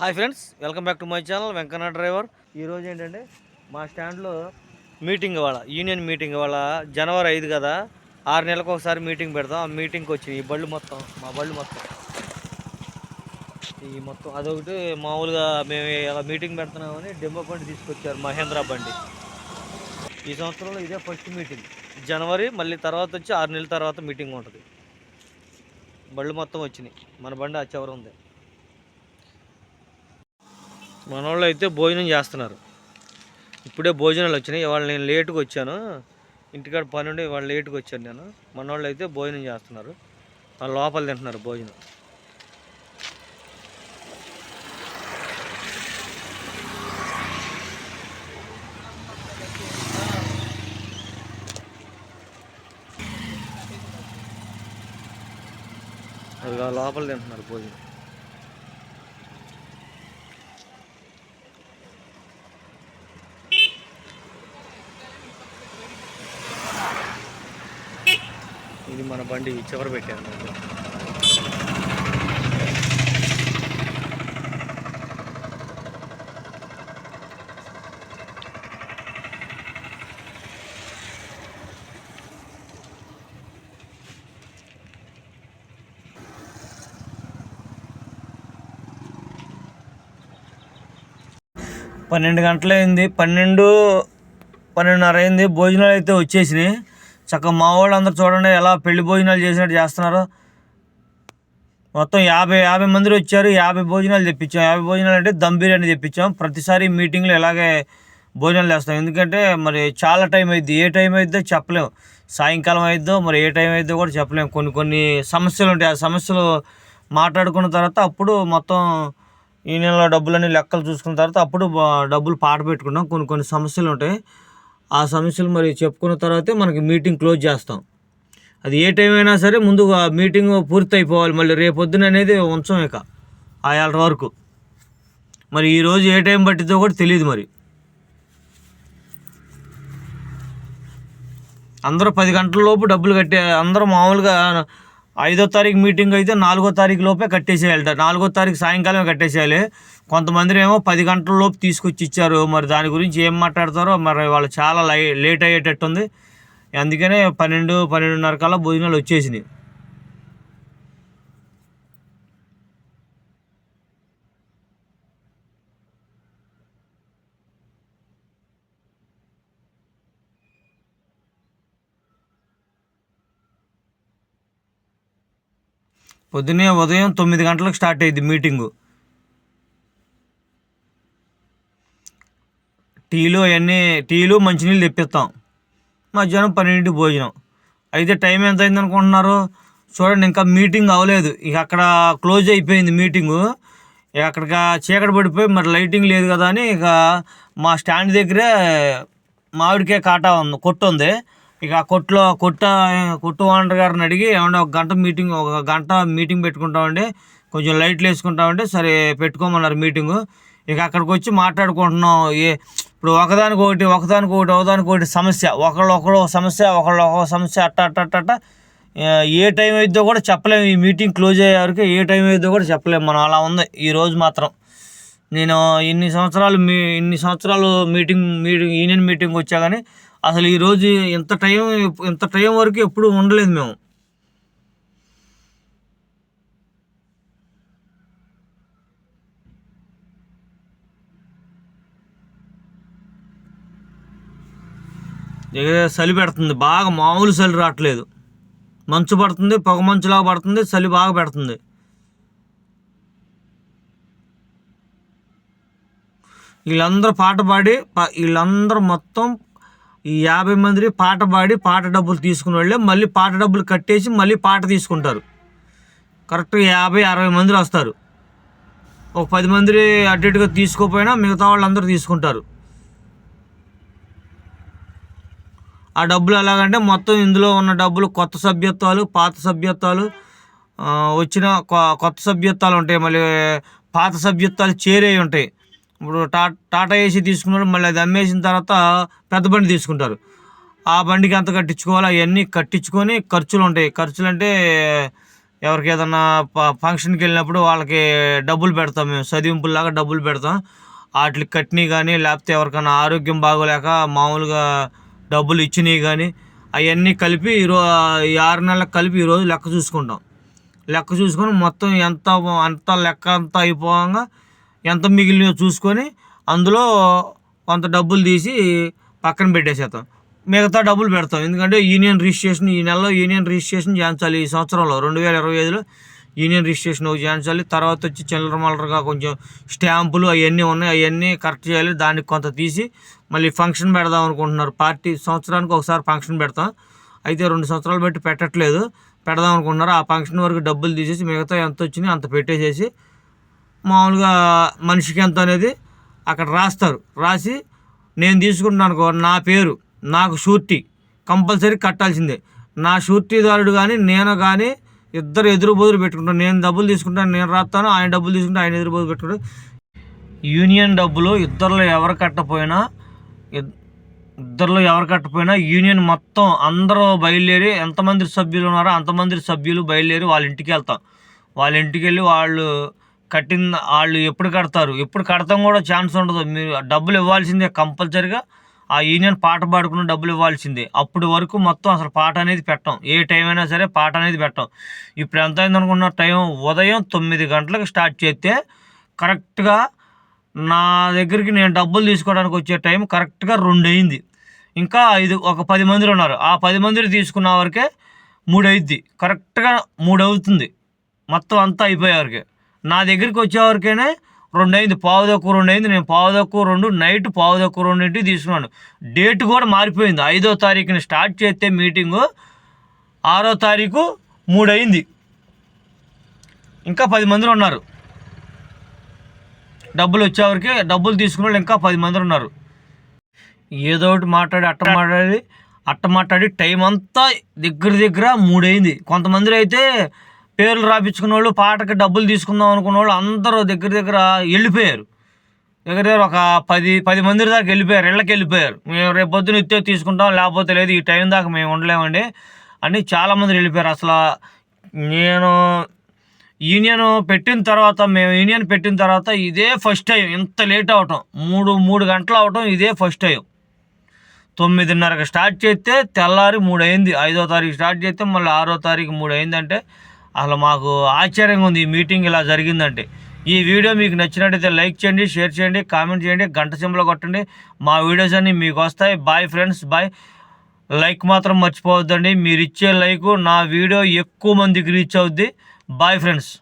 Hi friends welcome back to my channel Venkanna driver. ఈరోజు ఏంటంటే మా స్టాండ్లో మీటింగ్ ఇవాళ యూనియన్ మీటింగ్ ఇవాళ జనవరి ఐదు కదా. ఆరు నెలలకు ఒకసారి మీటింగ్ పెడతాం. ఆ మీటింగ్కి వచ్చి ఈ బళ్ళు మొత్తం మా బళ్ళు మొత్తం. ఈ మొత్తం అదొకటి మామూలుగా మేము ఇలా మీటింగ్ పెడుతున్నామని డెమో బండి తీసుకొచ్చారు మహేంద్ర బండి. ఈ సంవత్సరంలో ఇదే ఫస్ట్ మీటింగ్. జనవరి మళ్ళీ తర్వాత వచ్చి ఆరు నెలల తర్వాత మీటింగ్ ఉంటుంది. బళ్ళు మొత్తం వచ్చినాయి. మన బండి ఆ చివర ఉంది. మన వాళ్ళు అయితే భోజనం చేస్తున్నారు. ఇప్పుడే భోజనాలు వచ్చినాయి. ఇవాళ నేను లేటుగా వచ్చాను. ఇంటికాడ పని ఉండి ఇవాళ లేటుగా వచ్చాను నేను. మనోళ్ళు వాళ్ళు అయితే భోజనం చేస్తున్నారు. వాళ్ళు లోపల తింటున్నారు భోజనం. అది లోపల తింటున్నారు భోజనం ఇది మన బండి చివర పెట్టాను పన్నెండు గంటలైంది. పన్నెండు పన్నెండున్నర అయింది. భోజనాలు అయితే వచ్చేసినాయి. చక్కగా మా వాళ్ళు అందరు చూడండి ఎలా పెళ్ళి భోజనాలు చేసినట్టు చేస్తున్నారు. మొత్తం యాభై యాభై మంది వచ్చారు. యాభై భోజనాలు తెప్పించాం. యాభై భోజనాలు అంటే దమ్ బిర్యానీ తెప్పించాం. ప్రతిసారి మీటింగ్లో ఇలాగే భోజనాలు చేస్తాం. ఎందుకంటే మరి చాలా టైం అయింది ఏ టైం అయిద్దో చెప్పలేం. సాయంకాలం అయిద్దో మరి ఏ టైం అయిద్దో కూడా చెప్పలేం. కొన్ని కొన్ని సమస్యలు ఉంటాయి. ఆ సమస్యలు మాట్లాడుకున్న తర్వాత అప్పుడు మొత్తం ఈ నెలలో డబ్బులన్నీ లెక్కలు చూసుకున్న తర్వాత అప్పుడు డబ్బులు పాట పెట్టుకుంటాం కొన్ని కొన్ని సమస్యలు ఉంటాయి. ఆ సమస్యలు మరి చెప్పుకున్న తర్వాతే మనకి మీటింగ్ క్లోజ్ చేస్తాం. అది ఏ టైం అయినా సరే ముందుగా మీటింగ్ పూర్తి అయిపోవాలి మళ్ళీ రేపొద్దున అనేది ఉంచం ఇక ఆ ఏళ్ళ వరకు. మరి ఈరోజు ఏ టైం పట్టిందో కూడా తెలియదు మరి. అందరూ పది గంటల లోపు డబ్బులు కట్టే అందరూ మామూలుగా ఐదో తారీఖు మీటింగ్ అయితే నాలుగో తారీఖు లోపే కట్టేసేయాలట నాలుగో తారీఖు సాయంకాలమే కట్టేసేయాలి. కొంతమంది ఏమో పది గంటల లోపు తీసుకొచ్చి ఇచ్చారు మరి దాని గురించి ఏం మాట్లాడతారో మరి వాళ్ళు చాలా లై లేట్ అయ్యేటట్టుంది. అందుకనే పన్నెండు పన్నెండున్నర కల్లా భోజనాలు వచ్చేసినాయి. పొద్దున్నే ఉదయం తొమ్మిది గంటలకు స్టార్ట్ అయ్యింది మీటింగు. టీలు అవన్నీ టీలు మంచినీళ్ళు తెప్పిస్తాం. మధ్యాహ్నం పన్నెండింటి భోజనం. అయితే టైం ఎంత అయింది అనుకుంటున్నారు చూడండి ఇంకా మీటింగ్ అవ్వలేదు. ఇక అక్కడ క్లోజ్ అయిపోయింది మీటింగు. ఇక అక్కడికి చీకటి పడిపోయి మరి లైటింగ్ లేదు కదా అని ఇక మా స్టాండ్ దగ్గరే మామిడికాయ కాటా ఉంది కొట్టు ఉంది. ఇక ఆ కొట్టులో కొట్ట కొట్టు ఓనర్ గారిని అడిగి ఏమన్నా ఒక గంట మీటింగ్ ఒక గంట మీటింగ్ పెట్టుకుంటామండి. కొంచెం లైట్లు వేసుకుంటామంటే సరే పెట్టుకోమన్నారు మీటింగు. ఇక అక్కడికి వచ్చి మాట్లాడుకుంటున్నాం. ఏ ఇప్పుడు ఒకదానికి ఒకటి ఒకదానికి ఒకటి ఒకదానికి ఒకటి సమస్య. ఒకళ్ళు ఒకరు ఒక సమస్య ఒకళ్ళు ఒక సమస్య అట్ట అట్ట అట్ట అట్ట. ఏ టైం అయిద్దో కూడా చెప్పలేము ఈ మీటింగ్ క్లోజ్ అయ్యే వరకు ఏ టైం అయిద్దో కూడా చెప్పలేము మనం అలా ఉంది. ఈ రోజు మాత్రం నేను ఇన్ని సంవత్సరాలు మీ ఇన్ని సంవత్సరాలు మీటింగ్ మీటింగ్ యూనియన్ మీటింగ్ వచ్చా కానీ అసలు ఈ రోజు ఇంత టైం ఇంత టైం వరకు ఎప్పుడు ఉండలేదు మేము. చలి పెడుతుంది. బాగా మామూలు చలి రావట్లేదు. మంచు పడుతుంది పొగ మంచులాగా పడుతుంది చలి బాగా పెడుతుంది. వీళ్ళందరూ పాట పాడి వీళ్ళందరూ మొత్తం ఈ యాభై మంది పాట పాడి పాట డబ్బులు తీసుకున్న వాళ్ళే మళ్ళీ పాట డబ్బులు కట్టేసి మళ్ళీ పాట తీసుకుంటారు. కరెక్ట్గా యాభై అరవై మంది వస్తారు. ఒక పది మంది అటు ఇటుగా తీసుకోపోయినా మిగతా వాళ్ళందరూ తీసుకుంటారు. ఆ డబ్బులు ఎలాగంటే మొత్తం ఇందులో ఉన్న డబ్బులు కొత్త సభ్యత్వాలు పాత సభ్యత్వాలు వచ్చిన కొ- కొత్త సభ్యత్వాలు ఉంటాయి. మళ్ళీ పాత సభ్యత్వాలు చేరే ఉంటాయి. ఇప్పుడు టా టాటా ఏసీ తీసుకున్నారు మళ్ళీ అది అమ్మేసిన తర్వాత పెద్ద బండి తీసుకుంటారు. ఆ బండికి ఎంత కట్టించుకోవాలో అవన్నీ కట్టించుకొని ఖర్చులు ఉంటాయి. ఖర్చులు అంటే ఎవరికి ఏదన్నా ప- ఫంక్షన్కి వెళ్ళినప్పుడు వాళ్ళకి డబ్బులు పెడతాం మేము. చదివింపులాగా డబ్బులు పెడతాం. వాటికి కట్టినవి కానీ లేకపోతే ఎవరికైనా ఆరోగ్యం బాగోలేక మామూలుగా డబ్బులు ఇచ్చినవి కానీ అవన్నీ కలిపి ఈరో ఈ ఆరు నెలలకు కలిపి ఈరోజు లెక్క చూసుకుంటాం. లెక్క చూసుకొని మొత్తం ఎంత అంత లెక్క అంతా అయిపోగా ఎంత మిగిలినో చూసుకొని అందులో కొంత డబ్బులు తీసి పక్కన పెట్టేసేస్తాం మిగతా డబ్బులు పెడతాం. ఎందుకంటే యూనియన్ రిజిస్ట్రేషన్ ఈ నెలలో యూనియన్ రిజిస్ట్రేషన్ చేయించాలి. ఈ సంవత్సరంలో రెండు వేల ఇరవై ఐదులో యూనియన్ రిజిస్ట్రేషన్ ఒకటి చేయించాలి. తర్వాత వచ్చి చిల్లర మల్లరగా కొంచెం స్టాంపులు అవన్నీ ఉన్నాయి. అవన్నీ కరెక్ట్ చేయాలి. దానికి కొంత తీసి మళ్ళీ ఫంక్షన్ పెడదాం అనుకుంటున్నారు. పార్టీ సంవత్సరానికి ఒకసారి ఫంక్షన్ పెడతాం. అయితే రెండు సంవత్సరాలు బట్టి పెట్టట్లేదు. పెడదాం అనుకుంటున్నారు. ఆ ఫంక్షన్ వరకు డబ్బులు తీసేసి మిగతా ఎంత వచ్చినాయి అంత పెట్టేసేసి మామూలుగా మనిషికి ఎంత అనేది అక్కడ రాస్తారు. రాసి నేను తీసుకుంటున్నాను అనుకో నా పేరు నాకు షూరిటీ కంపల్సరీ కట్టాల్సిందే. నా షూరిటీదారుడు కానీ నేను కానీ ఇద్దరు ఎదురు బదులు పెట్టుకుంటాను నేను డబ్బులు తీసుకుంటాను నేను రాస్తాను ఆయన డబ్బులు తీసుకుంటే ఆయన ఎదురు బదులు పెట్టుకుంటాడు. యూనియన్ డబ్బులు ఇద్దరులో ఎవరు కట్టపోయినా ఇద్దరిలో ఇద్దరులో ఎవరు కట్టపోయినా యూనియన్ మొత్తం అందరూ బయలుదేరి ఎంతమంది సభ్యులు ఉన్నారో అంతమంది సభ్యులు బయలుదేరి వాళ్ళ ఇంటికి వెళ్తాం. వాళ్ళ ఇంటికి వెళ్ళి వాళ్ళు కట్టిన వాళ్ళు ఎప్పుడు కడతారు? ఎప్పుడు కడతాం కూడా ఛాన్స్ ఉండదు. మీరు డబ్బులు ఇవ్వాల్సిందే కంపల్సరిగా. ఆ యూనియన్ పాట పాడుకున్న డబ్బులు ఇవ్వాల్సిందే. అప్పుడు వరకు మొత్తం అసలు పాట అనేది పెట్టాం. ఏ టైం అయినా సరే పాట అనేది పెట్టాం. ఇప్పుడు ఎంత అయిందనుకున్న టైం ఉదయం తొమ్మిది గంటలకు స్టార్ట్ చేస్తే కరెక్ట్గా నా దగ్గరికి నేను డబ్బులు తీసుకోవడానికి వచ్చే టైం కరెక్ట్గా రెండు అయింది. ఇంకా ఐదు ఒక పది మందిలు ఉన్నారు. ఆ పది మందిని తీసుకున్న వరకే మూడు అయింది కరెక్ట్గా మూడు అవుతుంది. మొత్తం అంతా అయిపోయేవరకే నా దగ్గరికి వచ్చేవరకైనా రెండు అయింది పావు తక్కువ రెండు అయింది నేను పావు తక్కువ రెండు నైట్ పావు తక్కువ రెండింటికి తీసుకున్నాను. డేట్ కూడా మారిపోయింది. ఐదో తారీఖుని స్టార్ట్ చేస్తే మీటింగు ఆరో తారీఖు మూడు అయింది ఇంకా పది మంది ఉన్నారు. డబ్బులు వచ్చేవరకే డబ్బులు తీసుకున్న వాళ్ళు ఇంకా పది మంది ఉన్నారు. ఏదో ఒకటి మాట్లాడి అట్ట మాట్లాడి అట్ట మాట్లాడి టైం అంతా దగ్గర దగ్గర మూడైంది. కొంతమంది అయితే పేర్లు రాపించుకున్న వాళ్ళు పాటకి డబ్బులు తీసుకుందాం అనుకున్న వాళ్ళు అందరూ దగ్గర దగ్గర వెళ్ళిపోయారు. దగ్గర దగ్గర ఒక పది పది మంది దాకా వెళ్ళిపోయారు ఇళ్ళకి వెళ్ళిపోయారు. మేము రేపు పొద్దున తీసుకుంటాం లేకపోతే లేదు ఈ టైం దాకా మేము ఉండలేమండి అని చాలామంది వెళ్ళిపోయారు. అసలు నేను యూనియన్ పెట్టిన తర్వాత మేము యూనియన్ పెట్టిన తర్వాత ఇదే ఫస్ట్ టైం ఇంత లేట్ అవటం మూడు మూడు గంటలు అవటం ఇదే ఫస్ట్ టైం. తొమ్మిదిన్నరకు స్టార్ట్ చేస్తే తెల్లారి మూడు అయింది ఐదో తారీఖు స్టార్ట్ చేస్తే మళ్ళీ ఆరో తారీఖు మూడు అయిందంటే అసలు మాకు ఆశ్చర్యంగా ఉంది ఈ మీటింగ్ ఇలా జరిగిందంటే. ఈ వీడియో మీకు నచ్చినట్టయితే లైక్ చేయండి షేర్ చేయండి కామెంట్ చేయండి గంట సింబల్ కొట్టండి. మా వీడియోస్ అన్నీ మీకు వస్తాయి. బాయ్ ఫ్రెండ్స్ బాయ్ లైక్ మాత్రం మర్చిపోవద్దండి. మీరు ఇచ్చే లైక్ నా వీడియో ఎక్కువ మందికి రీచ్ అవుద్ది. Bye friends